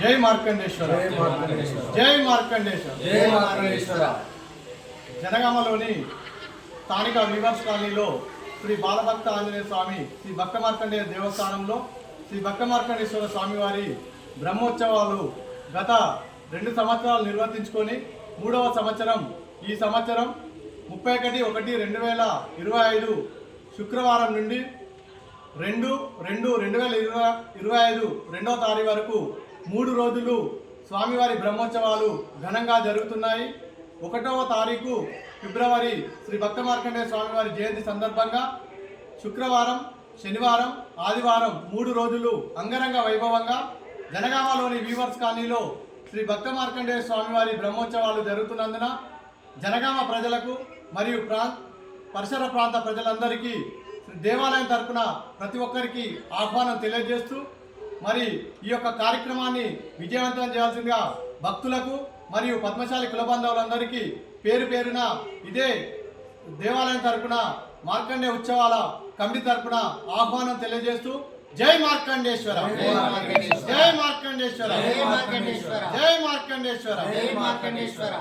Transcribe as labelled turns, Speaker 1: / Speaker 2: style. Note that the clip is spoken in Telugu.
Speaker 1: జై మార్కండేశ్వర.
Speaker 2: జై మార్కండేశ్వర.
Speaker 1: జై మార్కండేశ్వర. జనగామలోని స్థానిక వివర్స్ కాలనీలో శ్రీ బాలభక్త ఆంజనేయ స్వామి శ్రీ భక్త మార్కండేయ దేవస్థానంలో శ్రీ భక్త మార్కండేశ్వర స్వామి వారి బ్రహ్మోత్సవాలు గత రెండు సంవత్సరాలు నిర్వర్తించుకొని మూడవ సంవత్సరం ఈ సంవత్సరం ముప్పై ఒకటి ఒకటి రెండు వేల ఇరవై ఐదు శుక్రవారం నుండి రెండు రెండు రెండు వేల ఇరవై ఇరవై ఐదు రెండవ తారీఖు వరకు మూడు రోజులు స్వామివారి బ్రహ్మోత్సవాలు ఘనంగా జరుగుతున్నాయి. ఒకటవ తారీఖు ఫిబ్రవరి శ్రీ భక్త మార్కండేయ స్వామివారి జయంతి సందర్భంగా శుక్రవారం శనివారం ఆదివారం మూడు రోజులు అంగరంగ వైభవంగా జనగామలోని వీవర్స్ కాలనీలో శ్రీ భక్త మార్కండేయ స్వామివారి బ్రహ్మోత్సవాలు జరుగుతున్నందున జనగామ ప్రజలకు మరియు ప్రా పరిసర ప్రాంత ప్రజలందరికీ దేవాలయం తరపున ప్రతి ఒక్కరికి ఆహ్వానం తెలియజేస్తూ మరి ఈ యొక్క కార్యక్రమాన్ని విజయవంతం చేయాల్సిందిగా భక్తులకు మరియు పద్మశాలి కుల బాంధవులందరికీ పేరు పేరున ఇదే దేవాలయం తరపున మార్కండే ఉత్సవాల కమిటీ తరపున ఆహ్వానం తెలియజేస్తూ. జై మార్కండేశ్వర
Speaker 2: జై మార్కండేశ్వర.
Speaker 1: జై మార్కండేశ్వర
Speaker 2: జై మార్కండేశ్వర